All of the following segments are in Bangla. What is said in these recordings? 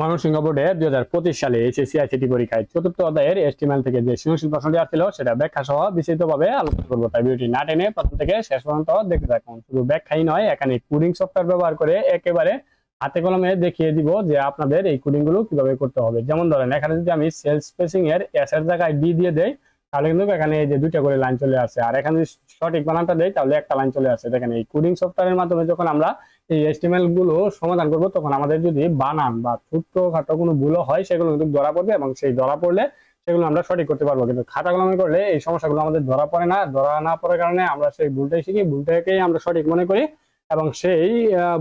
ময়মনসিংহ বোর্ডে দুই হাজার পঁচিশ সালে এইচএসসি আইসিটি পরীক্ষায় চতুর্থ অধ্যায়ের এস্টিমেল থেকে যে সৃজনশীল প্রশ্নটি আসছিল, সেটা ব্যাখ্যা সহ বিস্তারিতভাবে আলোচনা করব। তাই ভিডিওটি না টেনে প্রথম থেকে শেষ পর্যন্ত দেখতে থাকুন। শুধু ব্যাখ্যাই নয়, এখানে কুডিং সফটওয়্যার ব্যবহার করে একেবারে হাতে কলমে দেখিয়ে দিব যে আপনাদের এই কোডিংগুলো কীভাবে করতে হবে। যেমন ধরেন, এখানে যদি আমি সেলস স্পেসিং এর এস জায়গায় ডি দিয়ে দেই, তাহলে কিন্তু এখানে এই যে দুইটা করে লাইন চলে আসে। আর এখানে যদি সঠিক বানানটা দেই, তাহলে একটা লাইন চলে আসে। দেখেন, এই কোডিং সফটওয়্যারের মাধ্যমে যখন আমরা এই এস্টিমেলগুলো সমাধান করব, তখন আমাদের যদি বানান বা ছোট্ট খাটো কোনো ভুলও হয়, সেগুলো কিন্তু ধরা পড়বে এবং সেই ধরা পড়লে সেগুলো আমরা সঠিক করতে পারব। কিন্তু খাতা কলমে করলে এই সমস্যাগুলো আমাদের ধরা পড়ে না। ধরা না পড়ার কারণে আমরা সেই ভুলটাই শিখি ভুলটাকেই আমরা সঠিক মনে করি এবং সেই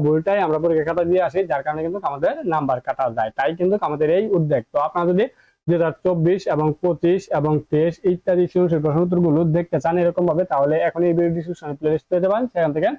ভুলটাই আমরা পরীক্ষা খাতা দিয়ে আসি, যার কারণে কিন্তু আমাদের নাম্বার কাটা যায়। তাই কিন্তু আমাদের এই উদ্যোগ তো আপনারা যদি দুই হাজার চব্বিশ এবং পঁচিশ এবং তেইশ ইত্যাদি সৃজনশীল প্রশ্ন উত্তরগুলো দেখতে চান এরকম ভাবে তাহলে এখন এই ভিডিও ডিসক্রিপশনে পেতে পারেন সেখান থেকে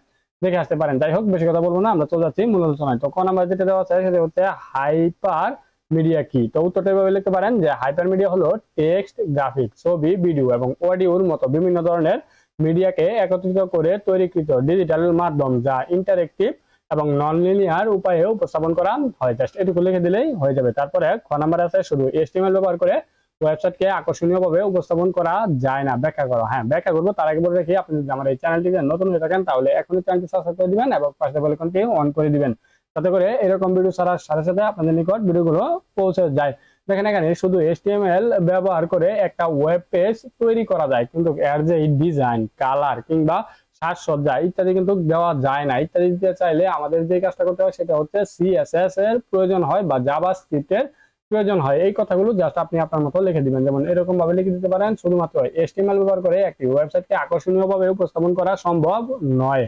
দেখে আসতে পারেন। যাই হোক, বেশি কথা বলব না, আমরা চলে যাচ্ছি মূল আলোচনায়। তো কোন নাম্বার যেটা দেওয়া আছে, সেটা হচ্ছে হাইপার মিডিয়া কি? তো উত্তরটা এভাবে লিখতে পারেন যে হাইপার মিডিয়া হলো টেক্সট গ্রাফিক ছবি, ভিডিও এবং অডিওর মতো বিভিন্ন ধরনের মিডিয়াকে একত্রিত করে তৈরিকৃত ডিজিটাল মাধ্যম যা ইন্টারেক্টিভ এবং নন লিনিয়ার উপায়ে উপস্থাপন করা হয়। জাস্ট এটুকু লিখে দিলেই হয়ে যাবে। তারপরে খ নাম্বার আছে, শুধু এস্টিমেল ব্যবহার করে ওয়েবসাইটকে আকর্ষণীয়ভাবে উপস্থাপন করা যায় না। ব্যাখ্যা করো। হ্যাঁ ব্যাখ্যা করব। তার আগে বলে রাখি, আপনি যদি আমার এই চ্যানেলটিতে নতুন হয়ে থাকেন, তাহলে এখনই চ্যানেলটি সাবস্ক্রাইব করে দিবেন এবং পাশে বেলকনটি অন করে দিবেন। তাতে করে এরকম ভিডিও ছাড়ার সাথে সাথে আপনাদের নিকট ভিডিওগুলো পৌঁছে যায়। দেখেন এখানে শুধু HTML ব্যবহার করে একটা ওয়েব পেজ তৈরি করা যায়, কিন্তু এর যে ডিজাইন কালার কিংবা সাজসজ্জা ইত্যাদি কিন্তু দেওয়া যায় না। ইত্যাদি দিতে চাইলে আমাদের যে কাজটা করতে হয়, সেটা হচ্ছে সিএসএস এর প্রয়োজন হয় বা জাভা স্ক্রিপ্টের প্রয়োজন হয়। এই কথাগুলো জাস্ট আপনি আপনার মতো লিখে দিবেন। যেমন এরকম ভাবে লিখে দিতে পারেন, শুধুমাত্র এসটিএমএল ব্যবহার করে একটি ওয়েবসাইটকে আকর্ষণীয়ভাবে উপস্থাপন করা সম্ভব নয়।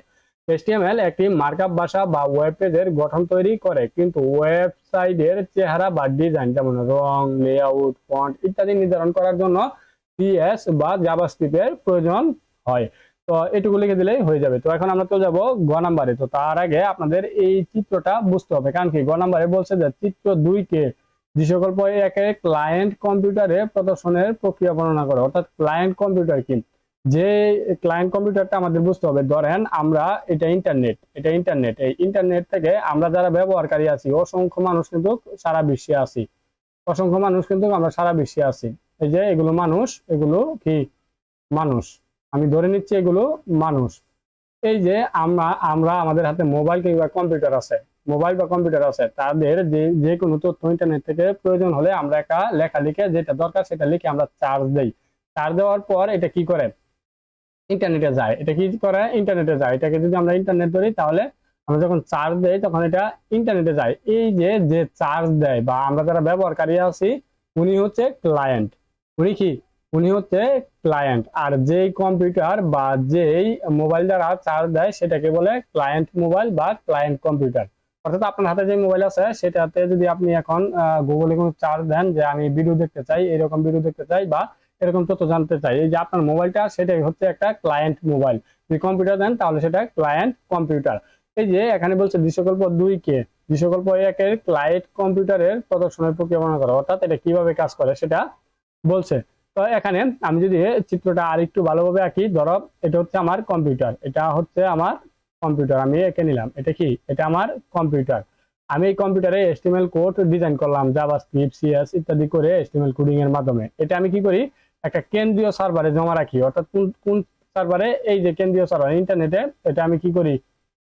এসটিএমএল একটি মার্কআপ ভাষা বা ওয়েব পেজের গঠন তৈরি করে, কিন্তু ওয়েবসাইটের চেহারা বা ডিজাইন যেমন রং লেআউট ফন্ট ইত্যাদি নির্ধারণ করার জন্য সিএস বা জাভাস্ক্রিপ্টের প্রয়োজন হয়। তো এটুকু লিখে দিলেই হয়ে যাবে। তো এখন আমরা তো যাব গ নাম্বারে। তো তার আগে আপনাদের এই চিত্রটা বুঝতে হবে। কারণ কি? গ নাম্বারে বলছে যে চিত্র দুই কে যে সকল একে ক্লায়েন্ট কম্পিউটারে প্রদর্শনের প্রক্রিয়া বর্ণনা করে। অর্থাৎ ক্লায়েন্ট কম্পিউটার কি? যে ক্লায়েন্ট কম্পিউটারটা আমাদের বুঝতে হবে, ধরেন আমরা এটা ইন্টারনেট এটা ইন্টারনেট এই ইন্টারনেট থেকে আমরা যারা ব্যবহারকারী আছি, অসংখ্য মানুষ কিন্তু সারা বিশ্বে আছি। অসংখ্য মানুষ কিন্তু আমরা সারা বিশ্বে আছি। এই যে এগুলো মানুষ, এগুলো কি? মানুষ। আমি ধরে নিচ্ছি এগুলো মানুষ। এই যে আমরা আমরা আমাদের হাতে মোবাইল কিংবা কম্পিউটার আছে। মোবাইল বা কম্পিউটার আছে, তাদের যে যে কোনো তথ্য ইন্টারনেট থেকে প্রয়োজন হলে আমরা একটা লেখা লিখে যেটা দরকার সেটা লিখে আমরা চার্জ দেই। চার্জ দেওয়ার পর এটা কি করে? ইন্টারনেটে যায়। এটা কি করে? ইন্টারনেটে যায়। এটাকে যদি আমরা ইন্টারনেট ধরি, তাহলে আমরা যখন চার্জ দেই, তখন এটা ইন্টারনেটে যায়। এই যে যে চার্জ দেয় বা আমরা যারা ব্যবহারকারী আছি, উনি হচ্ছে ক্লায়েন্ট উনি কি? উনি হচ্ছে ক্লায়েন্ট আর যেই কম্পিউটার বা যেই মোবাইল দ্বারা চার্জ দেয়, সেটাকে বলে ক্লায়েন্ট মোবাইল বা ক্লায়েন্ট কম্পিউটার অর্থাৎ আপনার হাতে যে মোবাইল আছে, সেটাতে যদি আপনি এখন গুগলে কোনো চার্জ দেন যে আমি ভিডিও দেখতে চাই, এরকম ভিডিও দেখতে চাই বা এরকম তথ্য জানতে চাই, এই যে আপনার মোবাইলটা সেটাই হচ্ছে একটা ক্লায়েন্ট মোবাইল যদি কম্পিউটার দেন, তাহলে সেটা ক্লায়েন্ট কম্পিউটার এই যে এখানে বলছে দৃশ্যকল্প দুই কে, দৃশ্যকল্প একের ক্লায়েন্ট কম্পিউটারের প্রদর্শনের প্রক্রিয়া বর্ণনা করা। অর্থাৎ এটা কীভাবে কাজ করে সেটা বলছে। তো এখানে আমি যদি চিত্রটা আর একটু ভালোভাবে আঁকি, ধরো এটা হচ্ছে আমার কম্পিউটার এটা হচ্ছে আমার কম্পিউটার আমি এঁকে নিলাম। এটা কি? এটা আমার কম্পিউটার আমি এই কম্পিউটারে এস্টিমেল কোড ডিজাইন করলাম জাভাস্ক্রিপ্ট সিএস ইত্যাদি করে এস্টিমেল কোডিং এর মাধ্যমে। এটা আমি কি করি? একটা কেন্দ্রীয় সার্ভারে জমা রাখি, অর্থাৎ কোন কোন সার্ভারে এই যে কেন্দ্রীয় সার্ভার ইন্টারনেটে এটা আমি কি করি?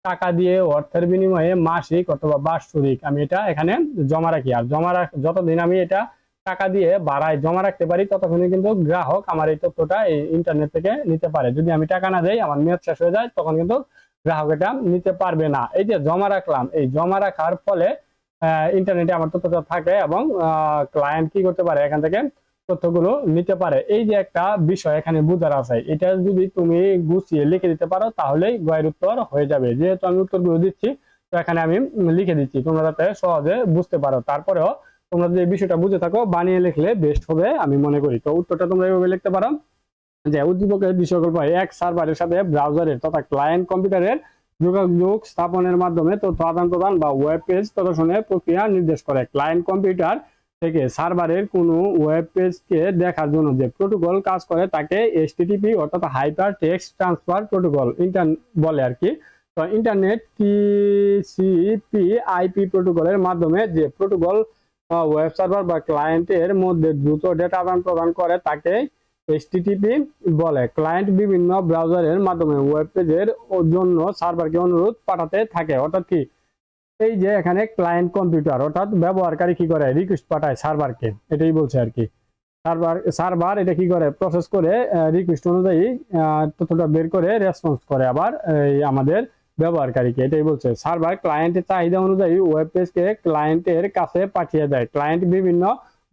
টাকা দিয়ে অর্থের বিনিময়ে মাসিক অথবা বার্ষিক আমি এটা এখানে জমা রাখি। আর জমা রাখ, যতদিন আমি এটা টাকা দিয়ে বাড়ায় জমা রাখতে পারি, ততক্ষণে কিন্তু গ্রাহক আমার এই তথ্যটা এই ইন্টারনেট থেকে নিতে পারে। যদি আমি টাকা না দেই, আমার মেয়াদ শেষ হয়ে যায়, তখন কিন্তু গ্রাহক এটা নিতে পারবে না। এই যে জমা রাখলাম, এই জমা রাখার ফলে ইন্টারনেটে আমার তথ্যটা থাকে এবং ক্লায়েন্ট কি করতে পারে, এখান থেকে তথ্যগুলো নিতে পারে। এই যে একটা বিষয় এখানে বুঝার আছে, এটা যদি তুমি গুছিয়ে লিখে দিতে পারো, তাহলেই গয়ের উত্তর হয়ে যাবে। যেহেতু আমি উত্তরগুলো দিচ্ছি, তো এখানে আমি লিখে দিচ্ছি, তোমরা যাতে সহজে বুঝতে পারো। তারপরেও তোমরা যদি বিষয়টা বুঝে থাকো, বানিয়ে লিখলে বেস্ট হবে আমি মনে করি। তো উত্তরটা তোমরা এইভাবে লিখতে পারো। যে উদ্দীপকের দৃশ্যকল্প এক সার্ভারের সাথে ব্রাউজারের তথা ক্লায়েন্ট কম্পিউটারের যোগাযোগ স্থাপনের মাধ্যমে তথ্য আদান প্রদান বা ওয়েব পেজ প্রদর্শনের প্রক্রিয়া নির্দেশ করে। ক্লায়েন্ট কম্পিউটার থেকে সার্ভারের কোনো ওয়েব পেজকে দেখার জন্য যে প্রোটোকল কাজ করে তাকে এসটিটিপি অর্থাৎ hyper text transfer protocol inter বলে আর কি। তো ইন্টারনেট টিসিপি আইপি প্রোটোকলের মাধ্যমে যে প্রোটোকল ওয়েব সার্ভার বা ক্লায়েন্টের মধ্যে দ্রুত ডেটা আদান প্রদান করে তাকে এইচটিটিপি বলে ক্লায়েন্ট বিভিন্ন ব্রাউজারের মাধ্যমে ওয়েব পেজের জন্য সার্ভারকে অনুরোধ পাঠাতে থাকে। অর্থাৎ কি, এই যে এখানে ক্লায়েন্ট কম্পিউটার অর্থাৎ ব্যবহারকারী কি করে রিকোয়েস্ট পাঠায় সার্ভারকে এটাই বলছে আর কি। সার্ভার সার্ভার এটা কি করে প্রসেস করে রিকোয়েস্ট অনুযায়ী তথ্যটা বের করে রেসপন্স করে আবার, এই আমাদের ব্যবহারকারীকে, এটাই বলছে। সার্ভার ক্লায়েন্টের চাহিদা অনুযায়ী ওয়েব পেজকে ক্লায়েন্টের কাছে পাঠিয়ে দেয়। ক্লায়েন্ট বিভিন্ন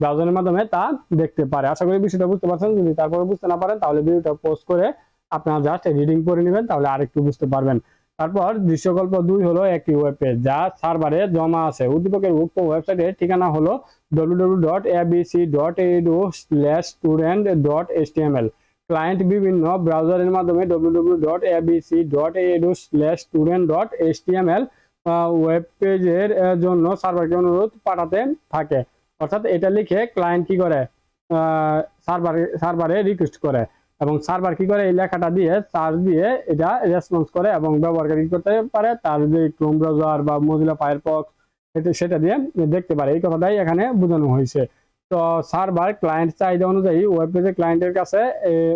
ব্রাউজারের মাধ্যমে তা দেখতে পারে। আশা করি বিষয়টা বুঝতে পারছেন। যদি তারপরে বুঝতে না পারেন, তাহলে ভিডিওটা পোস্ট করে আপনারা জাস্ট রিডিং করে নেবেন, তাহলে আরেকটু বুঝতে পারবেন। তারপর দৃশ্যকল্প দুই হলো একটি ওয়েব পেজ যা সার্ভারে জমা আছে। উদ্দীপকের উক্ত ওয়েবসাইটের ঠিকানা হলো www.abc.edu/student.html ক্লায়েন্ট বিভিন্ন ব্রাউজারের মাধ্যমে www.abc.edu/student.html ওয়েব পেজের জন্য সার্ভারকে অনুরোধ পাঠাতে থাকে। অর্থাৎ এটা লিখে ক্লায়েন্ট কি করে? সার্ভারে সার্ভারে রিকোয়েস্ট করে। এবং সার্ভার কি করে? এই লেখাটা দিয়ে সার্চ দিয়ে এটা রেসপন্স করে এবং ব্যবহারকারী করতে পারে? তার যে ক্রোম ব্রাউজার বা মজিলা ফায়ারফক্স এটা সেটা দিয়ে দেখতে পারে। এই কথাটাই এখানে বোঝানো হয়েছে। তো সার্ভার ক্লায়েন্ট চাহিদা অনুযায়ী ওয়েব পেজে ক্লায়েন্টের কাছে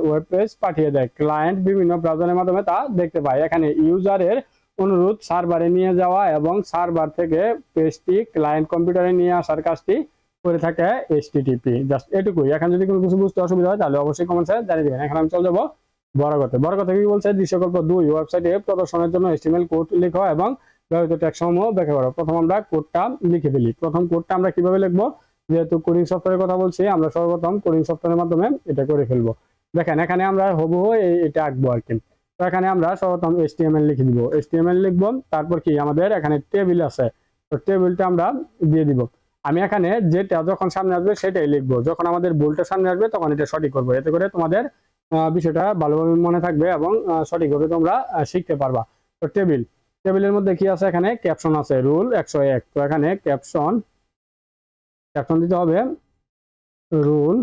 ওয়েব পেজ পাঠিয়ে দেয়। ক্লায়েন্ট বিভিন্ন ব্রাউজারের মাধ্যমে তা দেখতে পায়। এখানে ইউজারের অনুরোধ সার্ভারে নিয়ে যাওয়া এবং সার্ভার থেকে পেজটি ক্লায়েন্ট কম্পিউটারে নিয়ে আসার কাজটি করে থাকে এইচটিটিপি জাস্ট এটুকুই। এখন যদি কোনো কিছু বুঝতে অসুবিধা হয়, তাহলে অবশ্যই কমেন্টসে জানিয়ে দেবেন। এখন আমি চলে যাব বড় কথা কি বলছে? দৃশ্যকল্প দুই ওয়েবসাইটে প্রদর্শনের জন্য এস্টিমেল কোড লেখো এবং ব্যবহৃত ট্যাগ সমূহ ব্যাখ্যা করো। প্রথম আমরা কোডটা লিখে ফেলি। প্রথম কোডটা আমরা কীভাবে লিখব? যেহেতু কোডিং সফটওয়্যারের কথা বলছি, আমরা সর্বপ্রথম কোডিং সফটওয়্যারের মাধ্যমে এটা করে ফেলব। দেখেন, এখানে আমরা হবু এটা আঁকবো আর কি। তো এখানে আমরা সর্বপ্রথম এসটিএমএল লিখে দিব। এসটিএমএল লিখব, তারপর কি? আমাদের এখানে টেবিল আছে। তো টেবিলটা আমরা দিয়ে দিব। আমি এখানে যেটা যখন সামনে আসবে সেটাই লিখব। যখন আমাদের ভুলটা সামনে আসবে তখন এটা সঠিক করব। এতে করে তোমাদের বিষয়টা ভালোভাবে মনে থাকবে এবং সঠিকভাবে তোমরা শিখতে পারবা। তো টেবিল, টেবিলের মধ্যে কি আছে এখানে? ক্যাপশন আছে, রুল একশো এক। তো এখানে ক্যাপশন ক্যাপশন দিতে হবে, রুল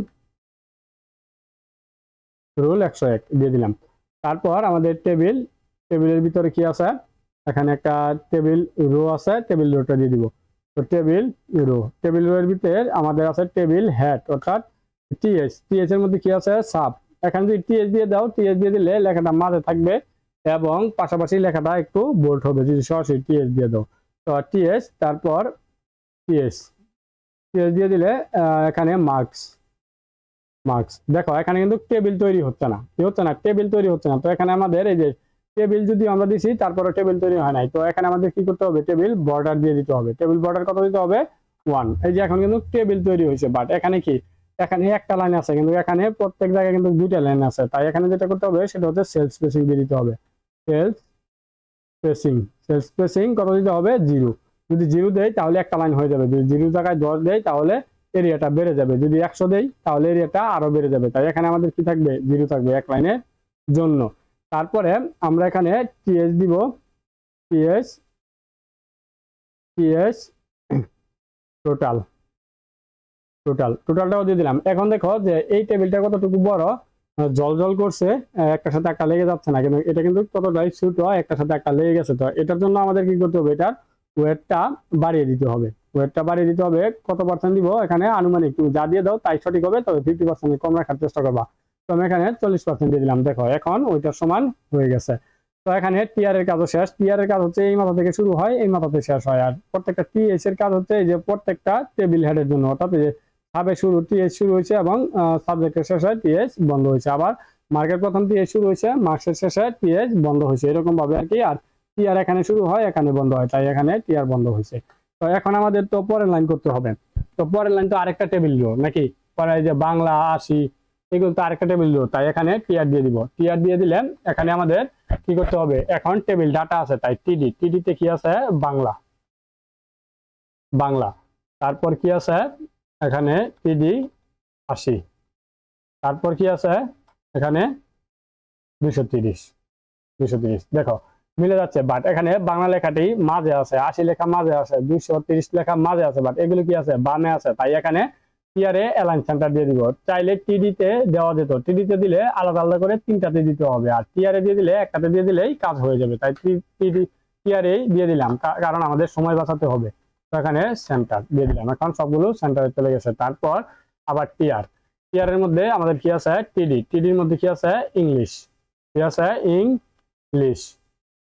রুল একশো এক দিয়ে দিলাম। তারপর আমাদের টেবিল, টেবিলের ভিতরে কি আছে? এখানে একটা টেবিল রো আছে, টেবিল রোটা দিয়ে দিব। তো টেবিল ইউরো টেবিল রো এর ভিতরে আমাদের আছে টেবিল হ্যাট অর্থাৎ টিএস টিএস এর মধ্যে কি আছে? সাব এখানে যদি টিএস দিয়ে দাও টিএস দিয়ে দিলে লেখাটা মাঝে থাকবে এবং পাশাপাশি লেখাটা একটু বোল্ড হবে, যদি সরাসরি টিএস দিয়ে দাও। তো টিএস তারপর টিএস টিএস দিয়ে দিলে এখানে মার্কস মার্কস দেখো, এখানে কিন্তু টেবিল তৈরি হচ্ছে না। কি হচ্ছে না? টেবিল তৈরি হচ্ছে না। তো এখানে আমাদের এই যে টেবিল যদি আমরা দিছি তারপরে টেবিল তৈরি হয় নাই। তো এখানে আমাদের কি করতে হবে? টেবিল বর্ডার দিয়ে দিতে হবে। টেবিল বর্ডার কত দিতে হবে? ওয়ান। এই যে এখন কিন্তু টেবিল তৈরি হয়েছে বাট এখানে কি? এখানে একটা লাইন আছে, কিন্তু এখানে প্রত্যেক জায়গায় কিন্তু দুইটা লাইন আছে। তাই এখানে যেটা করতে হবে, সেটা হচ্ছে সেলস স্পেসিং দিয়ে দিতে হবে। Sales spacing. সেলস স্পেসিং কত দিতে হবে? জিরো। যদি জিরো দেয় তাহলে একটা লাইন হয়ে যাবে। যদি জিরো জায়গায় দশ দেয় তাহলে এরিয়াটা বেড়ে যাবে। যদি একশো দেয় তাহলে এরিয়াটা আরও বেড়ে যাবে। তাই এখানে আমাদের কি থাকবে? জিরো থাকবে এক লাইনের জন্য। তারপরে আমরা এখানে টিএস দিব। টিএস টিএস টোটাল টোটাল টোটালটাও দিয়ে দিলাম। এখন দেখো যে এই টেবিলটা কতটুকু বড়? জল জল করছে আহ, একটার সাথে একটা লেগে যাচ্ছে না কিন্তু এটা কিন্তু ততটাই ছোট একটার সাথে একটা লেগে গেছে তো। এটার জন্য আমাদের কি করতে হবে? এটার ওয়েটটা বাড়িয়ে দিতে হবে। ওয়েটটা বাড়িয়ে দিতে হবে কত পার্সেন্ট দিব? এখানে আনুমানিক তুমি যা দিয়ে দাও তাই সঠিক হবে তবে ফিফটি পার্সেন্ট কম রাখার চেষ্টা করবা। তো আমি এখানে চল্লিশ পার্সেন্ট দিয়ে দিলাম। দেখো, এখন ওইটার সমান হয়ে গেছে। তো এখানে টিআর এর কাজও শেষ। টিআর এর কাজ হচ্ছে এই মাথা থেকে শুরু হয়, এই মাথাতে শেষ হয়। আর প্রত্যেকটা টিএস এর কাজ হচ্ছে এই যে প্রত্যেকটা টেবিল হেডের জন্য। অর্থাৎ যে সাবে শুরু টিএস শুরু হয়েছে এবং সাবজেক্টের শেষে টিএস বন্ধ হয়েছে। আবার মার্কের প্রথম টিএস শুরু হয়েছে মার্কসের শেষে টিএস বন্ধ হয়েছে। এরকম ভাবে আর কি। আর টিআর এখানে শুরু হয়, এখানে বন্ধ হয়। তাই এখানে টিআর বন্ধ হয়েছে। তো এখন আমাদের তো পরের লাইন করতে হবে। তো পরের লাইন তো আরেকটা টেবিল নাকি? পরে যে বাংলা আশি এগুলো তো আরেকটা টেবিল রো তাই এখানে টিআর দিয়ে দিব। টিআর দিয়ে দিলে এখানে আমাদের কি করতে হবে? এখন টেবিল ডাটা আছে, তাই টিডি টিডিতে কি আছে? বাংলা। বাংলা। তারপর কি আছে? এখানে টিডি আশি। তারপর কি আছে? এখানে দুশো তিরিশ। দুশো তিরিশ। দেখো, মিলে যাচ্ছে বাট এখানে বাংলা লেখাটি মাঝে আছে, আশি লেখা মাঝে আছে, দুইশো তিরিশ লেখা মাঝে আছে বাট এগুলো কি আছে? বামে আছে, তাই এখানে টিআরে অ্যালাইন সেন্টার দিয়ে দিব। চাইলে টিডিতে দেওয়া যেত। টিডিতে দিলে আলাদা আলাদা করে তিনটাতে দিতে হবে। আর টিআরে দিয়ে দিলে একটাতে দিয়ে দিলেই কাজ হয়ে যাবে। তাই টিডি টিআরে দিয়ে দিলাম। কারণ আমাদের সময় বাঁচাতে হবে। তো এখানে সেন্টার দিয়ে দিলাম। এখন সবগুলো সেন্টারে চলে গেছে। তারপর আবার টিআর এর মধ্যে আমাদের কি আছে? টিডি টিডির মধ্যে কি আছে? ইংলিশ কি আছে? ইংলিশ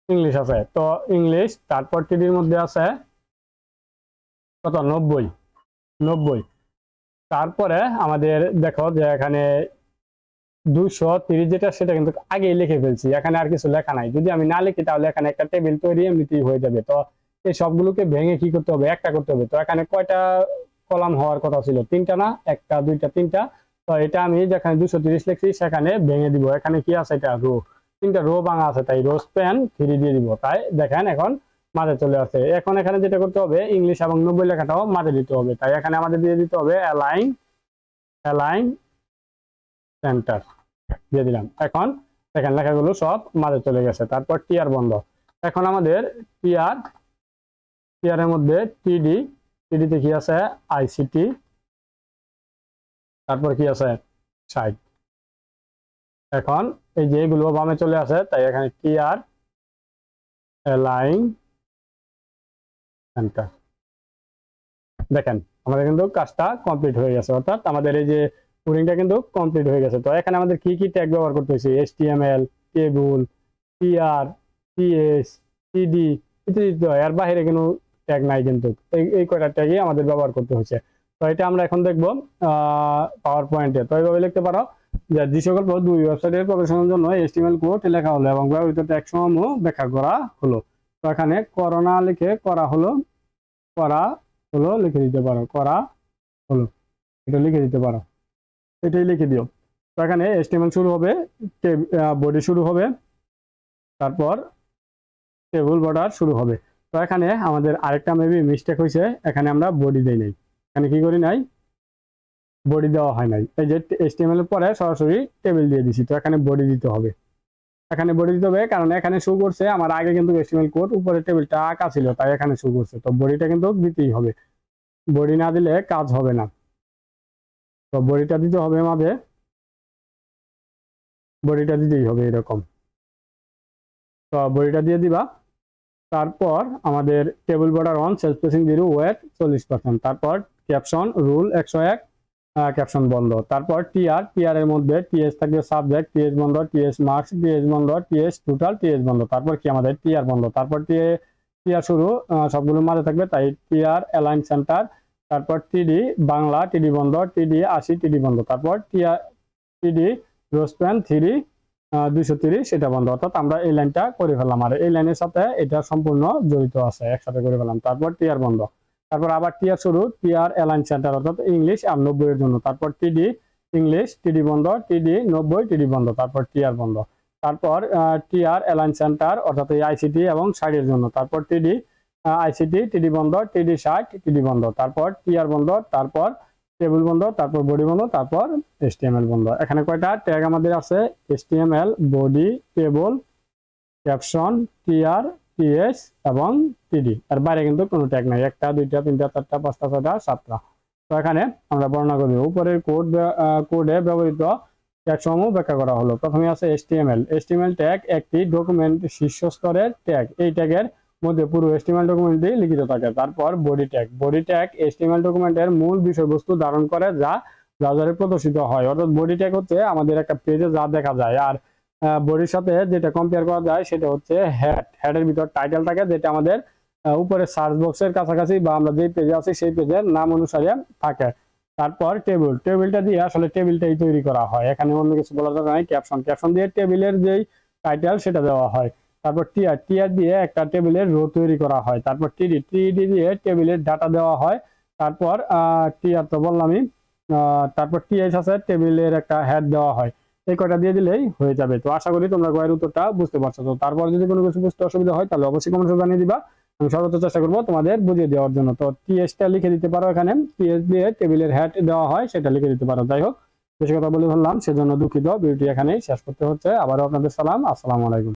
ইংলিশ আছে। তো ইংলিশ তারপর টিডির মধ্যে আছে কত? নব্বই। নব্বই। তারপরে আমাদের দেখো যে এখানে দুশো তিরিশ যেটা, সেটা কিন্তু আগেই লিখে ফেলছি। এখানে আর কিছু লেখা নাই। যদি আমি না লিখি, তাহলে এখানে একটা টেবিল তৈরি এমনিতেই হয়ে যাবে। তো এই সবগুলোকে ভেঙে কি করতে হবে? একটা করতে হবে। তো এখানে কয়টা কলাম হওয়ার কথা ছিল? তিনটা না? একটা, দুইটা, তিনটা। তো এটা আমি যেখানে দুশো তিরিশ লিখছি, সেখানে ভেঙে দিব। এখানে কি আছে? এটা রো তিনটা রো ভাঙা আছে, তাই রোজ পেন থ্রি দিয়ে দিব। তাই দেখেন এখন মাঝে চলে আসে। এখন এখানে যেটা করতে হবে ইংলিশ এবং নব্বই লেখাটাও মাঝে দিতে হবে। তাই এখানে আমাদের দিয়ে দিতে হবে অ্যালাইন অ্যালাইন সেন্টার দিয়ে দিলাম। এখন দেখেন লেখাগুলো সব মাঝে চলে গেছে। তারপর টিআর বন্ধ। এখন আমাদের টিআর এর মধ্যে টিডি টিডিতে কি আছে? আইসিটি তারপর কি আছে? সাইড এখন এই যে এগুলো বামে চলে আসে, তাই এখানে টিআর লাইন সেন্টার দেখেন, আমাদের কিন্তু কাজটা কমপ্লিট হয়ে গেছে, অর্থাৎ আমাদের এই যে কোডিংটা কিন্তু কমপ্লিট হয়ে গেছে। তো এখানে আমাদের কি কি ট্যাগ ব্যবহার করতে হয়েছে? S HTML table TR TS TD ইত্যাদি এর বাইরে কোনো ট্যাগ নাই কিন্তু। এই এই কয়টা ট্যাগই আমাদের ব্যবহার করতে হয়েছে। তো এটা আমরা এখন দেখব পাওয়ার পয়েন্টে তো এইভাবে লিখতে পারো যে যে সকল দুই ওয়েবসাইটের প্রবেশনের জন্য এসটিএমএল কোড লেখা হলো এবং ব্যবহৃত ট্যাগ সমূহ ব্যাখ্যা করা হলো। এখানে করোনা লিখে করা হলো করা হলো, লিখে দিতে পারো, করা হলো, এটা লিখে দিতে পারো, এটাই লিখে দিও। তো এখানে এস্টিমেল শুরু হবে বডি শুরু হবে, তারপর টেবিল বর্ডার শুরু হবে। তো এখানে আমাদের আরেকটা মেবি মিস্টেক হয়েছে, এখানে আমরা বডি দেই নাই। এখানে কি করি নাই? বডি দেওয়া হয় নাই। এই যে এস্টিমেল এর পরে সরাসরি টেবিল দিয়ে দিছি, তো এখানে বডি দিতে হবে। এখানে বডি দিতে হবে, কারণ এখানে শো করছে আমার আগে কিন্তু এস্টিমেল কোড উপরে টেবিলটা আঁকা ছিল, তাই এখানে শো করছে। তো বডিটা কিন্তু দিতেই হবে। বডি না দিলে কাজ হবে না। তো বড়িটা দিতে হবে মাঝে। বড়িটা দিতেই হবে এরকম। তো বড়িটা দিয়ে দিবা। তারপর আমাদের table border on cell spacing zero width চল্লিশ পার্সেন্ট তারপর ক্যাপশন রুল একশো এক। ক্যাপশন বন্ধ। তারপর টিআর টিআর এর মধ্যে টিএস থাকবে সাবজেক্ট টিএস বন্ধ টিএস মার্কস টিএস বন্ধ টিএস টোটাল টিএস বন্ধ। তারপর কি আমাদের টিআর বন্ধ? তারপর টিএ টিআর শুরু সবগুলো মাঝে থাকবে, তাই টিআর অ্যালাইন সেন্টার তারপর টিডি বাংলা টিডি বন্ধ টিডি আশি টিডি বন্ধ। তারপর টিআর টিডি রোসপ্যান থ্রি দুইশো তিরিশ এটা বন্ধ। অর্থাৎ আমরা এই লাইনটা করে ফেললাম। আর এই লাইনের সাথে এটা সম্পূর্ণ জড়িত আছে, একসাথে করে ফেললাম। তারপর টিআর বন্ধ। তারপর আবার টিআর শুরু টিআর অ্যালাইন সেন্টার অর্থাৎ ইংলিশ আর নব্বই এর জন্য। তারপর টিডি ইংলিশ টিডি বন্ধ টিডি নব্বই টিডি বন্ধ, তারপর টিআর বন্ধ। তারপর টিআর অ্যালাইন সেন্টার অর্থাৎ এই আইসিটি এবং সাইডের জন্য। তারপর টিডি আইসিটি টিডি বন্ধ টিডি ষাট টিডি বন্ধ। তারপর টিআর বন্ধ, তারপর টেবিল বন্ধ, তারপর বডি বন্ধ, তারপর এসটিএমএল বন্ধ। এখানে কয়টা ট্যাগ আমাদের আছে? HTML body table caption TR TH এবং টিডি আর বাইরে কিন্তু কোনো ট্যাগ নাই। একটা, দুইটা, তিনটা, চারটা, পাঁচটা, ছয়টা, সাতটা। তো এখানে আমরা বর্ণনা করি উপরের কোড কোডে ব্যবহৃত ট্যাগ সমূহ ব্যাখ্যা করা হলো। প্রথমে আছে এসটিএমএল এসটিএমএল ট্যাগ একটি ডকুমেন্ট শীর্ষ স্তরের ট্যাগ এই ট্যাগের মধ্যে পুরো এস্টিমেল ডকুমেন্টটি লিখিত থাকে। তারপর body tag body tag HTML ডকুমেন্টের মূল বিষয়বস্তু ধারণ করে যা ব্রাউজারে প্রদর্শিত হয়। অর্থাৎ বডি ট্যাগ হচ্ছে আমাদের একটা পেজে যা দেখা যায়। আর বডির সাথে যেটা কম্পেয়ার করা যায় সেটা হচ্ছে হ্যাড হেডের ভিতর টাইটেল থাকে যেটা আমাদের উপরে সার্চ বক্সের কাছাকাছি বা আমরা যে পেজে আছি সেই পেজের নাম অনুসারে থাকে। তারপর টেবিল টেবিলটা দিয়ে আসলে টেবিলটাই তৈরি করা হয়। এখানে অন্য কিছু বলার দরকার নাই। ক্যাপশন ক্যাপশন দিয়ে টেবিলের যেই টাইটেল সেটা দেওয়া হয়। তারপর টিআর টিআর দিয়ে একটা টেবিলের রো তৈরি করা হয়। তারপর টিডি টিডি দিয়ে টেবিলের ডাটা দেওয়া হয়। তারপর টিআর তো বললামই তারপর টিএস আছে টেবিলের একটা হেড দেওয়া হয়। এই কয়টা দিয়ে দিলেই হয়ে যাবে। তো আশা করি তোমরা গয়ের উত্তরটা বুঝতে পারছ। তো তারপর যদি কোনো কিছু বুঝতে অসুবিধা হয়, তাহলে অবশ্যই কমেন্টে জানিয়ে দিবা। আমি সর্বোচ্চ চেষ্টা করব তোমাদের বুঝিয়ে দেওয়ার জন্য। তো টিএসটা লিখে দিতে পারো এখানে। টিএস দিয়ে টেবিলের হ্যাট দেওয়া হয়, সেটা লিখে দিতে পারো। যাই হোক, বেশি কথা বলে ফেললাম। সেজন্য দুঃখিত। ভিডিওটি এখানেই শেষ করতে হচ্ছে। আবারও আপনাদের সালাম। আসসালামু আলাইকুম।